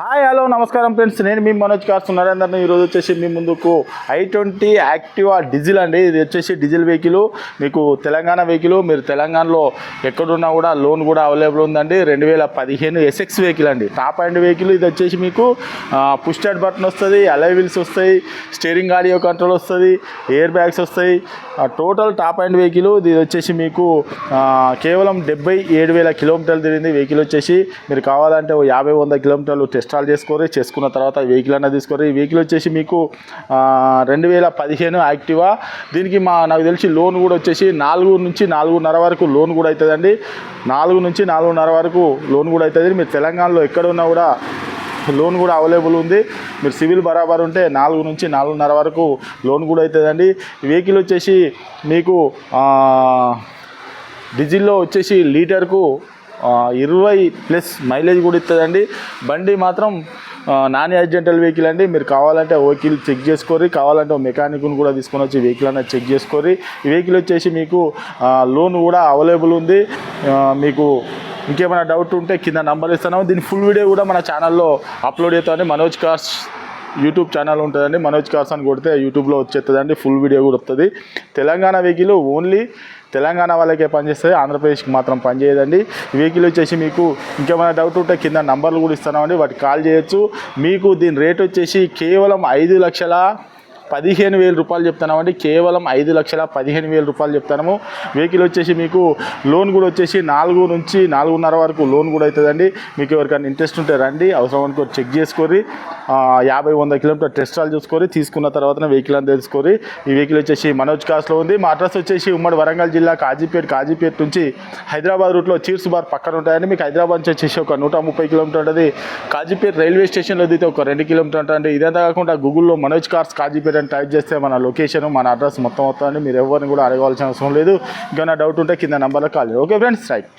Hi hello నమస్కారం friends. నేను మీ Manoj cars నరేందర్ని. ఈరోజు వచ్చేసి మీ ముందుకు ఐ ట్వంటీ యాక్టివా డీజిల్ అండి. ఇది వచ్చేసి డీజిల్ వెహికల్. మీకు తెలంగాణ వెహికల్ మీరు తెలంగాణలో ఎక్కడున్నా కూడా లోన్ కూడా అవైలబుల్ ఉందండి. రెండు వేల పదిహేను ఎస్ఎక్స్ వెహికల్ అండి. టాప్ అండ్ వెహికల్ ఇది వచ్చేసి మీకు పుష్టాడ్ బటన్ వస్తుంది అలై వీల్స్ వస్తాయి స్టీరింగ్ ఆడియో కంట్రోల్ వస్తుంది ఎయిర్ బ్యాగ్స్ వస్తాయి. టోటల్ టాప్ అండ్ వెహికల్ ఇది వచ్చేసి మీకు కేవలం డెబ్బై ఏడు వేల కిలోమీటర్లు తిరిగింది. వెహికల్ వచ్చేసి మీరు కావాలంటే యాభై వంద కిలోమీటర్లు టెస్ట్ ఇన్స్టాల్ చేసుకోరు చేసుకున్న తర్వాత వెహికల్ అనేది తీసుకోరు ఈ వెహికల్ వచ్చేసి మీకు రెండు వేల పదిహేను యాక్టివా. దీనికి మా నాకు తెలిసి లోన్ కూడా వచ్చేసి నాలుగు నుంచి నాలుగున్నర వరకు లోన్ కూడా అవుతుందండి నాలుగు నుంచి నాలుగున్నర వరకు లోన్ కూడా అవుతుంది మీరు తెలంగాణలో ఎక్కడ ఉన్నా కూడా లోన్ కూడా అవైలబుల్ ఉంది. మీరు సివిల్ బరాబర్ ఉంటే నాలుగు నుంచి నాలుగున్నర వరకు లోన్ కూడా అవుతుందండి వెహికల్ వచ్చేసి మీకు డీజిల్లో వచ్చేసి లీటర్కు ఇరవై ప్లస్ మైలేజ్ కూడా ఇస్తుందండి. బండి మాత్రం నాన్ యాక్సిడెంటల్ వెహికల్ అండి. మీరు కావాలంటే వెహికల్ చెక్ చేసుకోరి కావాలంటే మెకానిక్ను మెకానిక్ని కూడా తీసుకొని వచ్చి వెహికల్ అనేది చెక్ చేసుకోరి ఈ వెహికల్ వచ్చేసి మీకు లోన్ కూడా అవైలబుల్ ఉంది. మీకు ఇంకేమైనా డౌట్ ఉంటే కింద నంబర్ ఇస్తాను. దీని ఫుల్ వీడియో కూడా మన ఛానల్లో అప్లోడ్ అవుతుంది మనోజ్ కార్స్ యూట్యూబ్ ఛానల్ ఉంటుందండి. మనోజ్ కార్స్ అని కొడితే యూట్యూబ్లో వచ్చేస్తుందండి. ఫుల్ వీడియో కూడా వస్తుంది. తెలంగాణ వెహికల్ ఓన్లీ తెలంగాణ వాళ్ళకే పనిచేస్తుంది ఆంధ్రప్రదేశ్కి మాత్రం పనిచేయదండి. వెహికల్ వచ్చేసి మీకు ఇంకేమైనా డౌట్ ఉంటే కింద నంబర్లు కూడా ఇస్తున్నామండి వాటికి కాల్ చేయొచ్చు. మీకు దీని రేట్ వచ్చేసి కేవలం ఐదు లక్షల పదిహేను వేల రూపాయలు చెప్తున్నామండి. కేవలం ఐదు లక్షల పదిహేను వేల రూపాయలు చెప్తాము వెహికల్ వచ్చేసి మీకు లోన్ కూడా వచ్చేసి నాలుగు నుంచి నాలుగున్నర వరకు లోన్ కూడా అవుతుందండి. మీకు ఎవరికైనా ఇంట్రెస్ట్ ఉంటే రండి. అవసరం అనుకో చెక్ చేసుకొని యాభై వంద కిలోమీటర్ టెస్ట్ రాల్ చూసుకొని తీసుకున్న తర్వాత వెహికల్ అని తెలుసుకొని ఈ వెహికల్ వచ్చేసి మనోజ్ కాస్ట్లో ఉంది. మా అడ్రస్ వచ్చేసి ఉమ్మడి వరంగల్ జిల్లా కాజీపేట కాజీపేట నుంచి హైదరాబాద్ రూట్లో చీర్స్ బార్ పక్కన ఉంటాయండి. మీకు హైదరాబాద్ నుంచి వచ్చేసి ఒక నూట ముప్పై కిలోమీటర్ ఉంటుంది. కాజీపేట రైల్వే స్టేషన్లో దిగితే ఒక రెండు కిలోమీటర్ ఉంటుంది ఇదంతా కాకుండా గూగుల్లో మనోజ్ కార్స్ కాజీపేట అని టైప్ చేస్తే మన లొకేషన్ మన అడ్రస్ మొత్తం వస్తుంది మీరు ఎవరిని కూడా అడగవలసిన అవసరం లేదు. ఇంకా డౌట్ ఉంటే కింద నెంబర్లో కాల్ చేయండి. Okay friends right.